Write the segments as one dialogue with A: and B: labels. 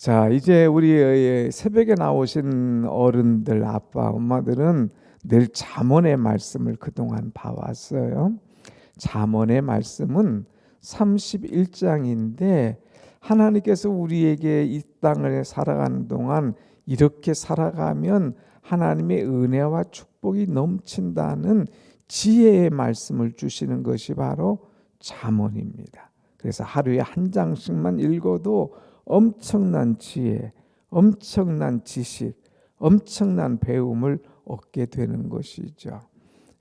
A: 자, 이제 우리 새벽에 나오신 어른들, 아빠, 엄마들은 늘 잠언의 말씀을 그동안 봐왔어요. 잠언의 말씀은 31장인데 하나님께서 우리에게 이 땅을 살아가는 동안 이렇게 살아가면 하나님의 은혜와 축복이 넘친다는 지혜의 말씀을 주시는 것이 바로 잠언입니다. 그래서 하루에 한 장씩만 읽어도 엄청난 지혜, 엄청난 지식, 엄청난 배움을 얻게 되는 것이죠.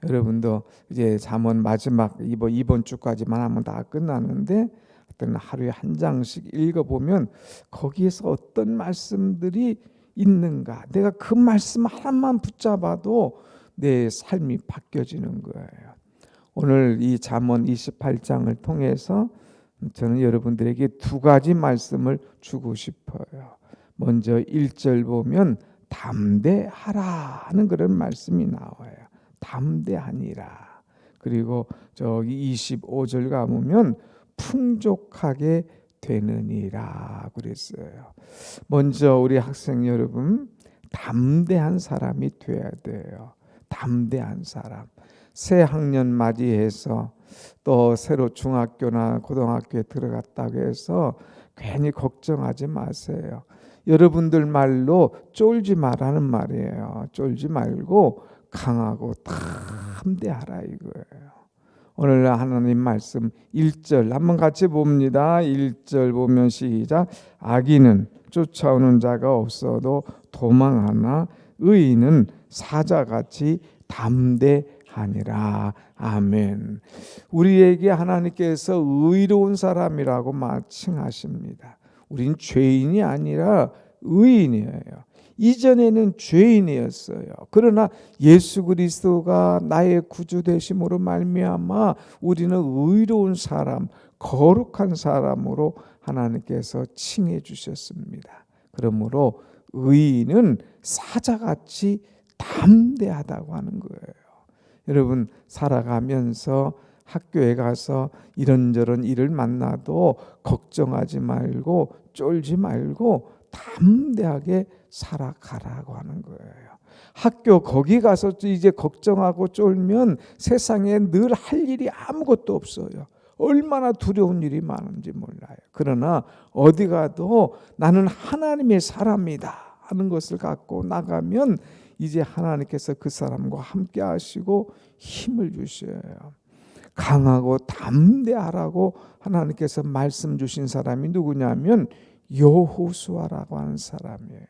A: 여러분도 이제 잠언 마지막 이번 이번 주까지만 하면 다 끝나는데 어떤 하루에 한 장씩 읽어 보면 거기에서 어떤 말씀들이 있는가 내가 그 말씀 하나만 붙잡아도 내 삶이 바뀌어지는 거예요. 오늘 이 잠언 28장을 통해서 저는 여러분들에게 두 가지 말씀을 주고 싶어요. 먼저 1절 보면 담대하라는 그런 말씀이 나와요. 담대하니라. 그리고 저기 25절 가보면 풍족하게 되느니라 그랬어요. 먼저 우리 학생 여러분 담대한 사람이 돼야 돼요. 담대한 사람. 새 학년 맞이해서 또 새로 중학교나 고등학교에 들어갔다고 해서 괜히 걱정하지 마세요. 여러분들 말로 쫄지 말라는 말이에요. 쫄지 말고 강하고 담대하라 이거예요. 오늘 하나님 말씀 1절 한번 같이 봅니다. 1절 보면 시작 악인은 쫓아오는 자가 없어도 도망하나 의인은 사자같이 담대 하니라. 아멘. 우리에게 하나님께서 의로운 사람이라고 마칭하십니다. 우린 죄인이 아니라 의인이에요. 이전에는 죄인이었어요. 그러나 예수 그리스도가 나의 구주 되심으로 말미암아 우리는 의로운 사람, 거룩한 사람으로 하나님께서 칭해 주셨습니다. 그러므로 의인은 사자같이 담대하다고 하는 거예요. 여러분 살아가면서 학교에 가서 이런저런 일을 만나도 걱정하지 말고 쫄지 말고 담대하게 살아가라고 하는 거예요. 학교 거기 가서 이제 걱정하고 쫄면 세상에 늘 할 일이 아무것도 없어요. 얼마나 두려운 일이 많은지 몰라요. 그러나 어디 가도 나는 하나님의 사람이다 하는 것을 갖고 나가면 이제 하나님께서 그 사람과 함께 하시고 힘을 주셔요. 강하고 담대하라고 하나님께서 말씀 주신 사람이 누구냐면 여호수아라고 하는 사람이에요.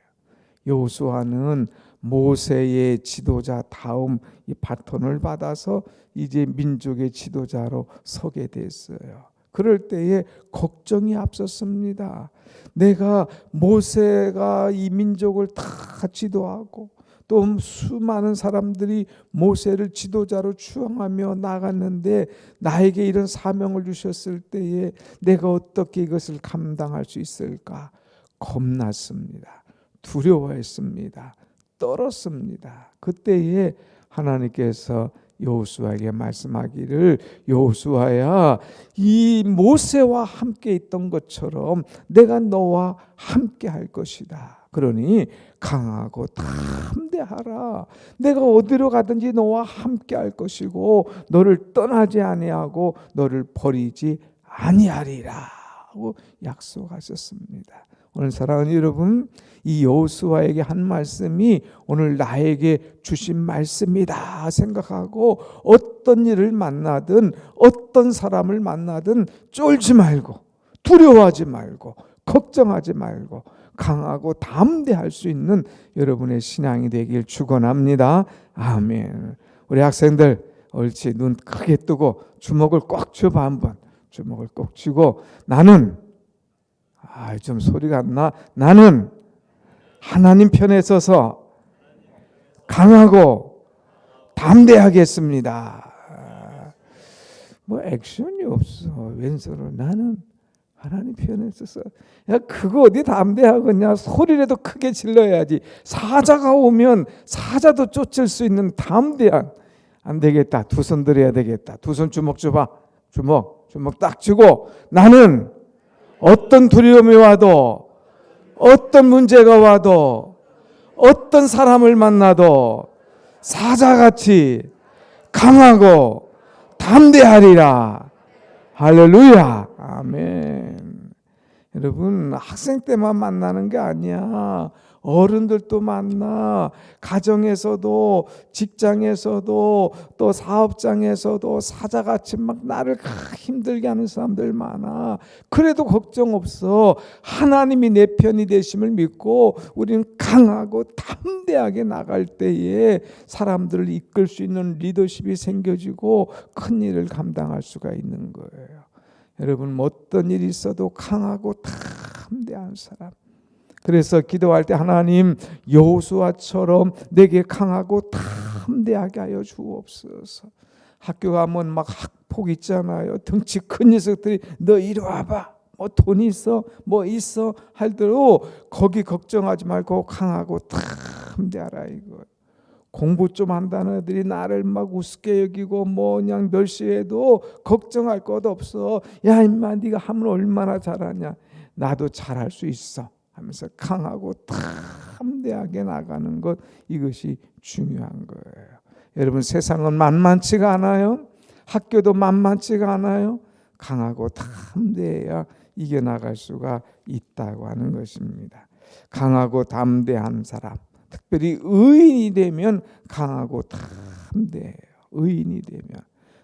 A: 여호수아는 모세의 지도자 다음 이 바톤을 받아서 이제 민족의 지도자로 서게 됐어요. 그럴 때에 걱정이 앞섰습니다. 내가 모세가 이 민족을 다 지도하고 또 수많은 사람들이 모세를 지도자로 추앙하며 나갔는데 나에게 이런 사명을 주셨을 때에 내가 어떻게 이것을 감당할 수 있을까 겁났습니다. 두려워했습니다. 떨었습니다. 그때에 하나님께서 여호수아에게 말씀하기를 여호수아야 이 모세와 함께 있던 것처럼 내가 너와 함께 할 것이다. 그러니 강하고 담대하라. 내가 어디로 가든지 너와 함께 할 것이고 너를 떠나지 아니하고 너를 버리지 아니하리라 하고 약속하셨습니다. 오늘 사랑하는 여러분, 이 여호수아에게 한 말씀이 오늘 나에게 주신 말씀이다 생각하고 어떤 일을 만나든 어떤 사람을 만나든 쫄지 말고 두려워하지 말고 걱정하지 말고 강하고 담대할 수 있는 여러분의 신앙이 되길 축원합니다. 아멘. 우리 학생들 옳지 눈 크게 뜨고 주먹을 꽉 쥐어봐 한번 주먹을 꼭 쥐고 나는 아좀 소리가 안 나. 나는 하나님 편에 서서 강하고 담대하겠습니다. 뭐 액션이 없어. 왼손으로 나는 하나님 서서. 야 그거 어디 담대하겠냐? 소리라도 크게 질러야지. 사자가 오면 사자도 쫓을 수 있는 담대한 안 되겠다. 두 손 들어야 되겠다. 두 손 주먹 줘봐. 주먹 주먹 딱 쥐고 나는 어떤 두려움이 와도 어떤 문제가 와도 어떤 사람을 만나도 사자같이 강하고 담대하리라. 할렐루야. 아멘. 여러분, 학생 때만 만나는 게 아니야. 어른들도 만나, 가정에서도, 직장에서도, 또 사업장에서도 사자같이 막 나를 힘들게 하는 사람들 많아. 그래도 걱정 없어. 하나님이 내 편이 되심을 믿고 우리는 강하고 담대하게 나갈 때에 사람들을 이끌 수 있는 리더십이 생겨지고 큰 일을 감당할 수가 있는 거예요. 여러분 어떤 일이 있어도 강하고 담대한 사람. 그래서 기도할 때 하나님 여호수아처럼 내게 강하고 담대하게 하여 주옵소서. 학교 가면 막 학폭 있잖아요. 덩치 큰 녀석들이 너 이리 와봐. 뭐 돈 있어, 뭐 있어 할대로 거기 걱정하지 말고 강하고 담대하라 이거. 공부 좀 한다는 애들이 나를 막 우습게 여기고 뭐 그냥 멸시해도 걱정할 것 없어. 야 임마 네가 하면 얼마나 잘하냐. 나도 잘할 수 있어. 하면서 강하고 담대하게 나가는 것 이것이 중요한 거예요. 여러분 세상은 만만치가 않아요. 학교도 만만치가 않아요. 강하고 담대해야 이겨 나갈 수가 있다고 하는 것입니다. 강하고 담대한 사람, 특별히 의인이 되면 강하고 담대해요. 의인이 되면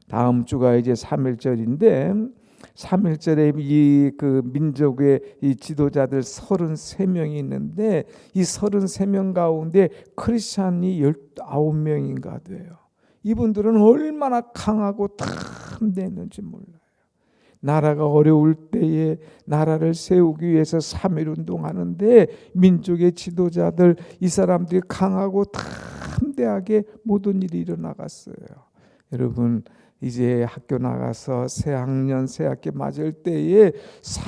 A: 다음 주가 이제 3일절인데 3일절에 이 그 민족의 이 지도자들 33명이 있는데 이 33명 가운데 크리스찬이 19명인가 돼요. 이분들은 얼마나 강하고 담대했는지 몰라요. 나라가 어려울 때에 나라를 세우기 위해서 3.1 운동하는데 민족의 지도자들 이 사람들이 강하고 담대하게 모든 일이 일어나갔어요. 여러분 이제 학교 나가서 새 학년 새 학기 맞을 때에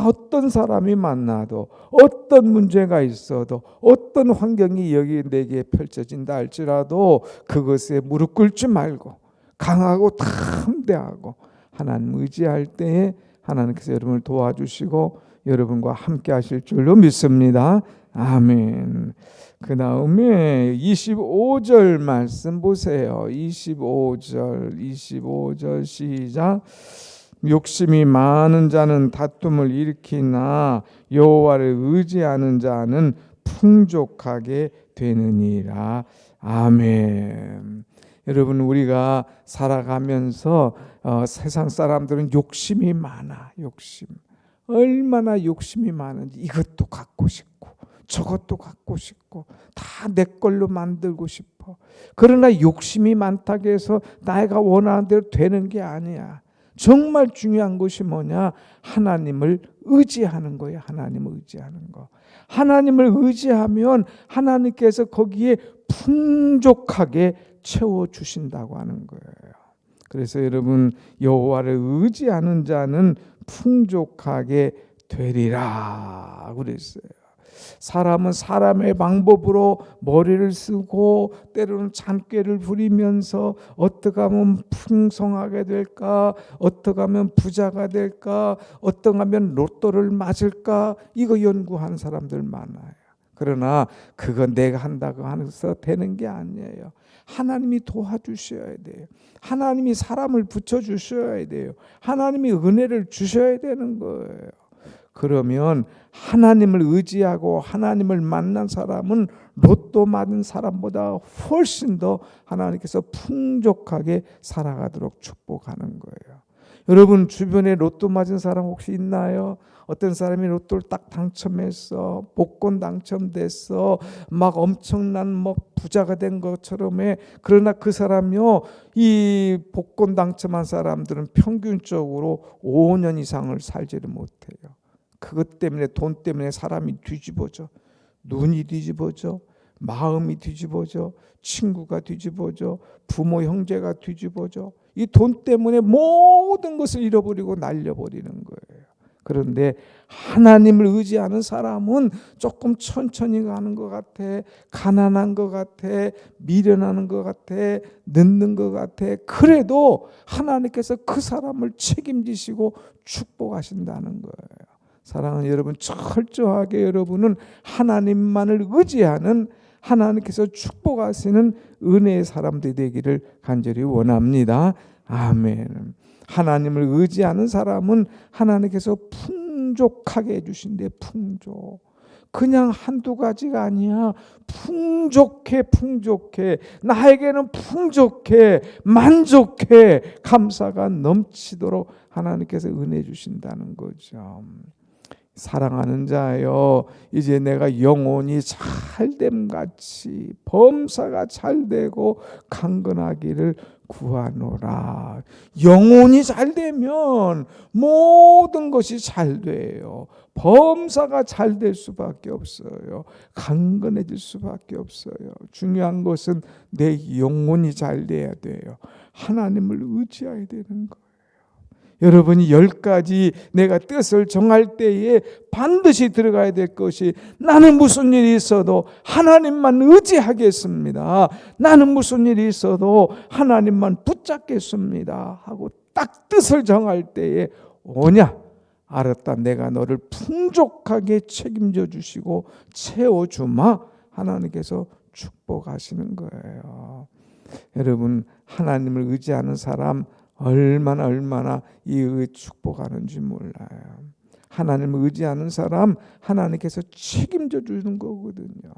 A: 어떤 사람이 만나도 어떤 문제가 있어도 어떤 환경이 여기 내게 펼쳐진다 할지라도 그것에 무릎 꿇지 말고 강하고 담대하고 하나님 의지할 때에 하나님께서 여러분을 도와주시고 여러분과 함께 하실 줄로 믿습니다. 아멘. 그 다음에 25절 말씀 보세요. 25절, 25절 시작. 욕심이 많은 자는 다툼을 일으키나 여호와를 의지하는 자는 풍족하게 되느니라. 아멘. 여러분 우리가 살아가면서 어, 세상 사람들은 욕심이 많아. 욕심. 얼마나 욕심이 많은지 이것도 갖고 싶고 저것도 갖고 싶고 다 내 걸로 만들고 싶어. 그러나 욕심이 많다고 해서 내가 원하는 대로 되는 게 아니야. 정말 중요한 것이 뭐냐? 하나님을 의지하는 거예요. 하나님을 의지하는 거. 하나님을 의지하면 하나님께서 거기에 풍족하게 채워 주신다고 하는 거예요. 그래서 여러분 여호와를 의지하는 자는 풍족하게 되리라 그랬어요. 사람은 사람의 방법으로 머리를 쓰고 때로는 잔꾀를 부리면서 어떻게 하면 풍성하게 될까? 어떻게 하면 부자가 될까? 어떻게 하면 로또를 맞을까? 이거 연구하는 사람들 많아요. 그러나 그건 내가 한다고 해서 되는 게 아니에요. 하나님이 도와주셔야 돼요. 하나님이 사람을 붙여주셔야 돼요. 하나님이 은혜를 주셔야 되는 거예요. 그러면 하나님을 의지하고 하나님을 만난 사람은 로또 맞은 사람보다 훨씬 더 하나님께서 풍족하게 살아가도록 축복하는 거예요. 여러분 주변에 로또 맞은 사람 혹시 있나요? 어떤 사람이 로또를 딱 당첨했어, 복권 당첨됐어, 막 엄청난 뭐 부자가 된 것처럼 해. 그러나 그 사람요, 이 복권 당첨한 사람들은 평균적으로 5년 이상을 살지를 못해요. 그것 때문에 돈 때문에 사람이 뒤집어져, 눈이 뒤집어져, 마음이 뒤집어져, 친구가 뒤집어져, 부모 형제가 뒤집어져. 이 돈 때문에 모든 것을 잃어버리고 날려버리는 거예요. 그런데 하나님을 의지하는 사람은 조금 천천히 가는 것 같아. 가난한 것 같아. 미련하는 것 같아. 늦는 것 같아. 그래도 하나님께서 그 사람을 책임지시고 축복하신다는 거예요. 사랑하는 여러분 철저하게 여러분은 하나님만을 의지하는 하나님께서 축복하시는 은혜의 사람들이 되기를 간절히 원합니다. 아멘. 하나님을 의지하는 사람은 하나님께서 풍족하게 해주신대 풍족. 그냥 한두 가지가 아니야. 풍족해, 풍족해. 나에게는 풍족해, 만족해. 감사가 넘치도록 하나님께서 은혜 주신다는 거죠. 사랑하는 자여 이제 내가 영혼이 잘됨 같이 범사가 잘되고 강건하기를 구하노라. 영혼이 잘 되면 모든 것이 잘 돼요. 범사가 잘 될 수밖에 없어요. 강건해질 수밖에 없어요. 중요한 것은 내 영혼이 잘 돼야 돼요. 하나님을 의지해야 되는 거예요 여러분이 열 가지 내가 뜻을 정할 때에 반드시 들어가야 될 것이 나는 무슨 일이 있어도 하나님만 의지하겠습니다. 나는 무슨 일이 있어도 하나님만 붙잡겠습니다. 하고 딱 뜻을 정할 때에 오냐? 알았다. 내가 너를 풍족하게 책임져 주시고 채워 주마. 하나님께서 축복하시는 거예요. 여러분 하나님을 의지하는 사람 얼마나 얼마나 이 축복하는지 몰라요. 하나님을 의지하는 사람 하나님께서 책임져 주는 거거든요.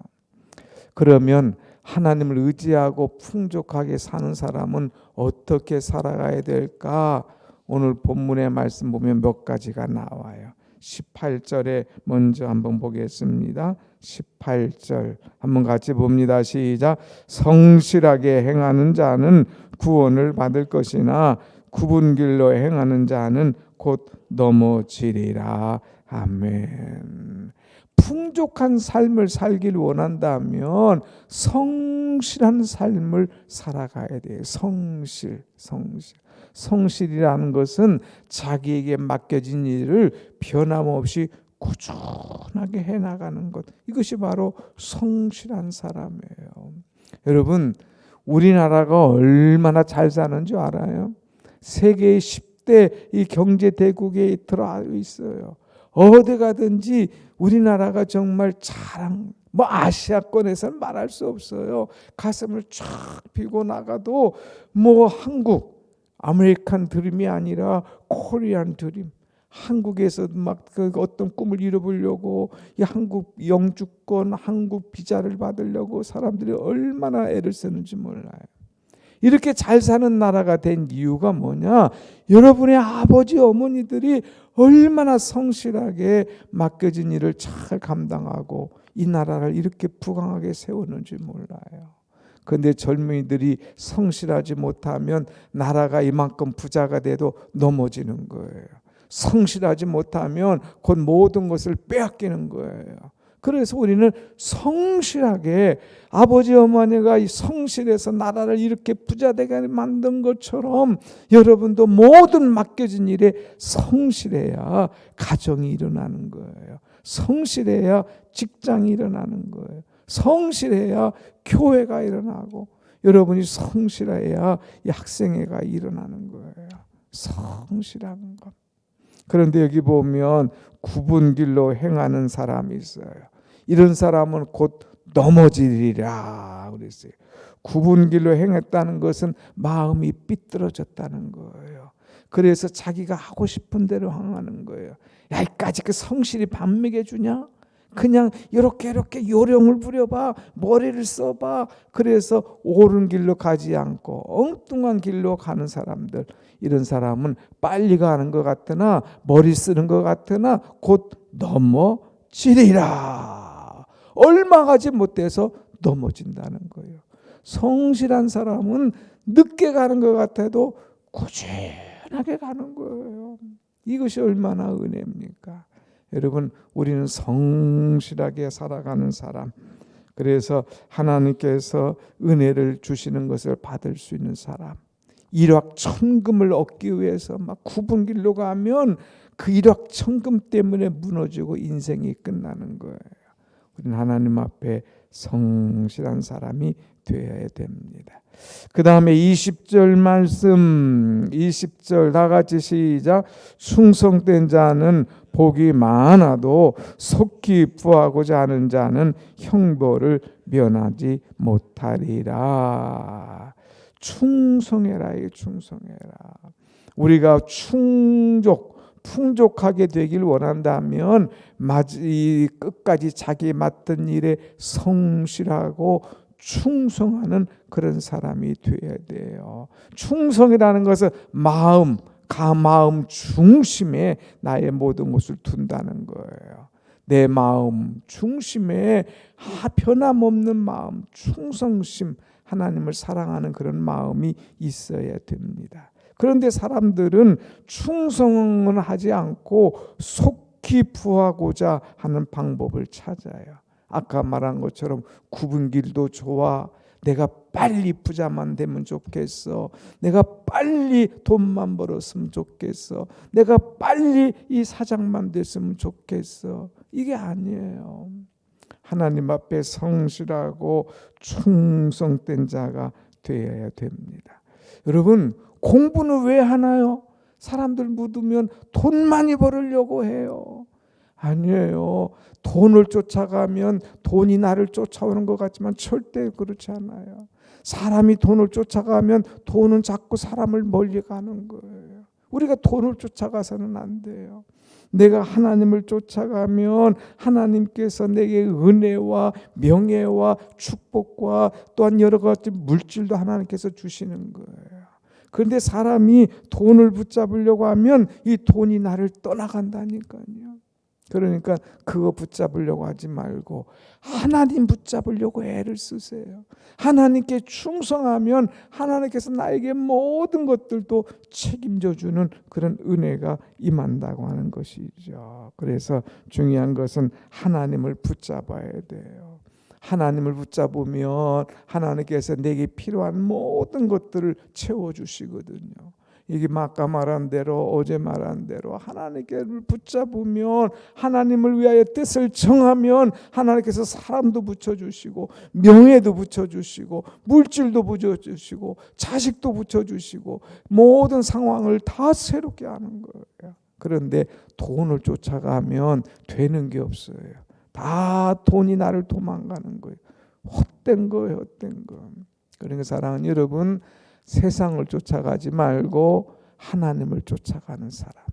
A: 그러면 하나님을 의지하고 풍족하게 사는 사람은 어떻게 살아가야 될까? 오늘 본문의 말씀 보면 몇 가지가 나와요. 18절에 먼저 한번 보겠습니다. 18절 한번 같이 봅니다. 시작. 성실하게 행하는 자는 구원을 받을 것이나 구분 길로 행하는 자는 곧 넘어지리라. 아멘. 풍족한 삶을 살길 원한다면 성실한 삶을 살아가야 돼요. 성실, 성실. 성실이라는 것은 자기에게 맡겨진 일을 변함없이 꾸준하게 해나가는 것. 이것이 바로 성실한 사람이에요. 여러분, 우리나라가 얼마나 잘 사는 줄 알아요? 세계 10대 이 경제 대국에 들어와 있어요. 어디 가든지 우리나라가 정말 자랑, 뭐 아시아권에서는 말할 수 없어요. 가슴을 쫙 펴고 나가도 뭐 한국, 아메리칸 드림이 아니라 코리안 드림. 한국에서 막 그 어떤 꿈을 이뤄보려고 이 한국 영주권, 한국 비자를 받으려고 사람들이 얼마나 애를 쓰는지 몰라요. 이렇게 잘 사는 나라가 된 이유가 뭐냐? 여러분의 아버지, 어머니들이 얼마나 성실하게 맡겨진 일을 잘 감당하고 이 나라를 이렇게 부강하게 세웠는지 몰라요. 그런데 젊은이들이 성실하지 못하면 나라가 이만큼 부자가 돼도 넘어지는 거예요. 성실하지 못하면 곧 모든 것을 빼앗기는 거예요. 그래서 우리는 성실하게 아버지 어머니가 이 성실해서 나라를 이렇게 부자되게 만든 것처럼 여러분도 모든 맡겨진 일에 성실해야 가정이 일어나는 거예요. 성실해야 직장이 일어나는 거예요. 성실해야 교회가 일어나고 여러분이 성실해야 이 학생회가 일어나는 거예요. 성실한 것. 그런데 여기 보면 구분 길로 행하는 사람이 있어요. 이런 사람은 곧 넘어지리라 그랬어요. 구분 길로 행했다는 것은 마음이 삐뚤어졌다는 거예요. 그래서 자기가 하고 싶은 대로 행하는 거예요. 야, 이까지 그 성실히 밥 먹여 주냐? 그냥 이렇게 이렇게 요령을 부려봐 머리를 써봐. 그래서 옳은 길로 가지 않고 엉뚱한 길로 가는 사람들. 이런 사람은 빨리 가는 것 같으나 머리 쓰는 것 같으나 곧 넘어지리라. 얼마 가지 못해서 넘어진다는 거예요. 성실한 사람은 늦게 가는 것 같아도 꾸준하게 가는 거예요. 이것이 얼마나 은혜입니까 여러분 우리는 성실하게 살아가는 사람 그래서 하나님께서 은혜를 주시는 것을 받을 수 있는 사람 일확천금을 얻기 위해서 막 구분 길로 가면 그 일확천금 때문에 무너지고 인생이 끝나는 거예요. 우리는 하나님 앞에 성실한 사람이 되어야 됩니다. 그 다음에 20절 말씀, 20절 다 같이 시작. 충성된 자는 복이 많아도 속기 부하고자 하는 자는 형벌을 면하지 못하리라. 충성해라, 이 충성해라. 우리가 충족, 풍족하게 되길 원한다면 마지 끝까지 자기 맡은 일에 성실하고 충성하는 그런 사람이 되어야 돼요. 충성이라는 것은 마음, 가마음 중심에 나의 모든 것을 둔다는 거예요. 내 마음 중심에 변함없는 마음, 충성심, 하나님을 사랑하는 그런 마음이 있어야 됩니다. 그런데 사람들은 충성은 하지 않고 속히 부하고자 하는 방법을 찾아요. 아까 말한 것처럼 굽은 길도 좋아. 내가 빨리 부자만 되면 좋겠어. 내가 빨리 돈만 벌었으면 좋겠어. 내가 빨리 이 사장만 됐으면 좋겠어. 이게 아니에요. 하나님 앞에 성실하고 충성된 자가 되어야 됩니다. 여러분, 공부는 왜 하나요? 사람들 묻으면 돈 많이 벌으려고 해요. 아니에요. 돈을 쫓아가면 돈이 나를 쫓아오는 것 같지만 절대 그렇지 않아요. 사람이 돈을 쫓아가면 돈은 자꾸 사람을 멀리 가는 거예요. 우리가 돈을 쫓아가서는 안 돼요. 내가 하나님을 쫓아가면 하나님께서 내게 은혜와 명예와 축복과 또한 여러 가지 물질도 하나님께서 주시는 거예요. 그런데 사람이 돈을 붙잡으려고 하면 이 돈이 나를 떠나간다니까요. 그러니까 그거 붙잡으려고 하지 말고 하나님 붙잡으려고 애를 쓰세요. 하나님께 충성하면 하나님께서 나에게 모든 것들도 책임져 주는 그런 은혜가 임한다고 하는 것이죠. 그래서 중요한 것은 하나님을 붙잡아야 돼요. 하나님을 붙잡으면 하나님께서 내게 필요한 모든 것들을 채워 주시거든요. 이게 아까 말한 대로 어제 말한 대로 하나님께 붙잡으면 하나님을 위하여 뜻을 정하면 하나님께서 사람도 붙여주시고 명예도 붙여주시고 물질도 붙여주시고 자식도 붙여주시고 모든 상황을 다 새롭게 하는 거예요. 그런데 돈을 쫓아가면 되는 게 없어요. 다 돈이 나를 도망가는 거예요. 헛된 거예요, 헛된 거. 그러니까 사랑하는 여러분 세상을 쫓아가지 말고 하나님을 쫓아가는 사람.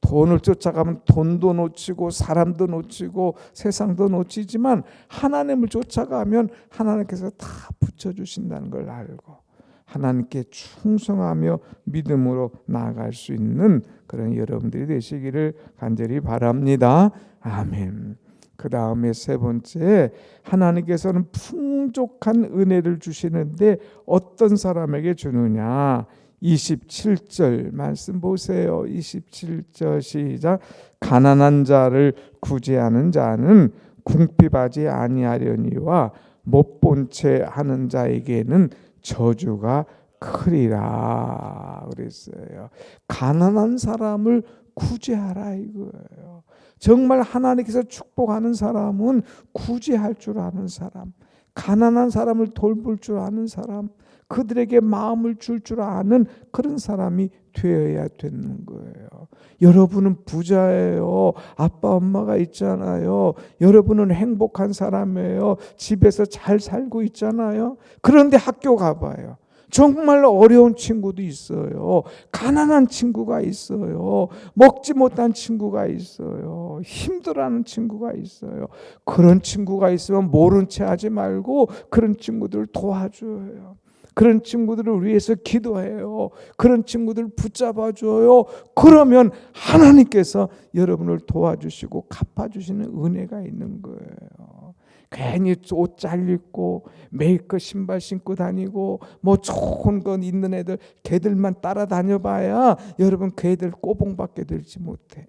A: 돈을 쫓아가면 돈도 놓치고 사람도 놓치고 세상도 놓치지만 하나님을 쫓아가면 하나님께서 다 붙여주신다는 걸 알고 하나님께 충성하며 믿음으로 나아갈 수 있는 그런 여러분들이 되시기를 간절히 바랍니다. 아멘. 그 다음에 세 번째 하나님께서는 풍족한 은혜를 주시는데 어떤 사람에게 주느냐? 27절 말씀 보세요. 27절 시작. 가난한 자를 구제하는 자는 궁핍하지 아니하려니와 못 본 채 하는 자에게는 저주가 크리라 그랬어요. 가난한 사람을 구제하라 이거예요 정말 하나님께서 축복하는 사람은 구제할 줄 아는 사람, 가난한 사람을 돌볼 줄 아는 사람, 그들에게 마음을 줄줄 아는 그런 사람이 되어야 되는 거예요. 여러분은 부자예요. 아빠, 엄마가 있잖아요. 여러분은 행복한 사람이에요. 집에서 잘 살고 있잖아요. 그런데 학교 가봐요. 정말 어려운 친구도 있어요. 가난한 친구가 있어요. 먹지 못한 친구가 있어요. 힘들어하는 친구가 있어요. 그런 친구가 있으면 모른 채 하지 말고 그런 친구들 도와줘요. 그런 친구들을 위해서 기도해요. 그런 친구들 붙잡아 줘요. 그러면 하나님께서 여러분을 도와주시고 갚아주시는 은혜가 있는 거예요. 괜히 옷 잘 입고 메이크 신발 신고 다니고 뭐 좋은 건 있는 애들 걔들만 따라다녀봐야 여러분 걔들 꼬봉받게 될지 못해요.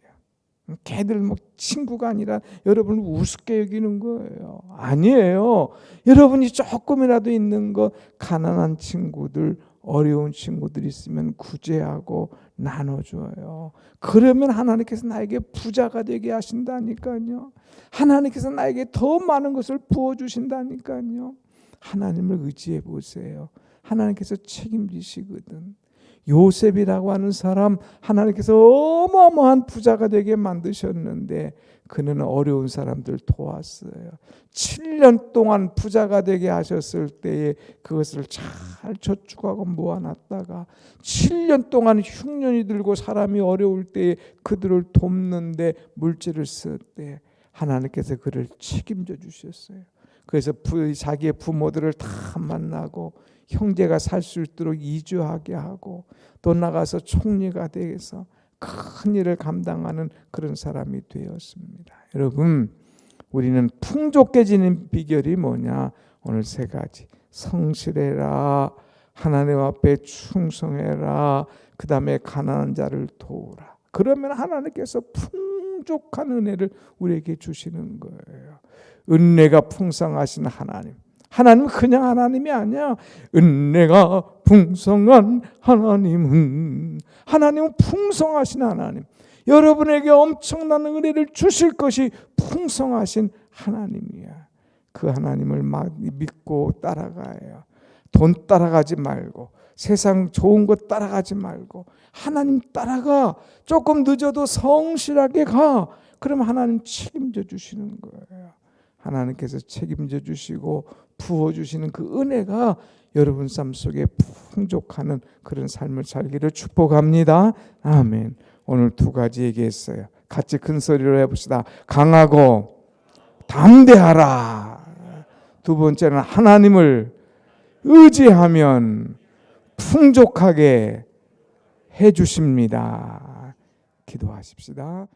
A: 걔들 뭐 친구가 아니라 여러분을 우습게 여기는 거예요. 아니에요. 여러분이 조금이라도 있는 거 가난한 친구들 어려운 친구들 있으면 구제하고 나눠줘요. 그러면 하나님께서 나에게 부자가 되게 하신다니까요. 하나님께서 나에게 더 많은 것을 부어주신다니까요. 하나님을 의지해 보세요. 하나님께서 책임지시거든. 요셉이라고 하는 사람 하나님께서 어마어마한 부자가 되게 만드셨는데 그는 어려운 사람들 도왔어요. 7년 동안 부자가 되게 하셨을 때에 그것을 잘 저축하고 모아놨다가 7년 동안 흉년이 들고 사람이 어려울 때에 그들을 돕는데 물질을 쓸 때 하나님께서 그를 책임져 주셨어요. 그래서 부, 자기의 부모들을 다 만나고 형제가 살 수 있도록 이주하게 하고 또 나가서 총리가 되어서 큰 일을 감당하는 그런 사람이 되었습니다. 여러분, 우리는 풍족해지는 비결이 뭐냐? 오늘 세 가지. 성실해라. 하나님 앞에 충성해라. 그 다음에 가난한 자를 도우라. 그러면 하나님께서 풍족한 은혜를 우리에게 주시는 거예요. 은혜가 풍성하신 하나님. 하나님 그냥 하나님이 아니야. 은혜가 풍성한 하나님은 하나님은 풍성하신 하나님. 여러분에게 엄청난 은혜를 주실 것이 풍성하신 하나님이야. 그 하나님을 믿고 따라가요. 돈 따라가지 말고 세상 좋은 것 따라가지 말고 하나님 따라가. 조금 늦어도 성실하게 가. 그럼 하나님 책임져 주시는 거예요. 하나님께서 책임져 주시고 부어 주시는 그 은혜가 여러분 삶 속에 풍족하는 그런 삶을 살기를 축복합니다. 아멘. 오늘 두 가지 얘기했어요. 같이 큰 소리로 해봅시다. 강하고 담대하라. 두 번째는 하나님을 의지하면 풍족하게 해 주십니다. 기도하십시다.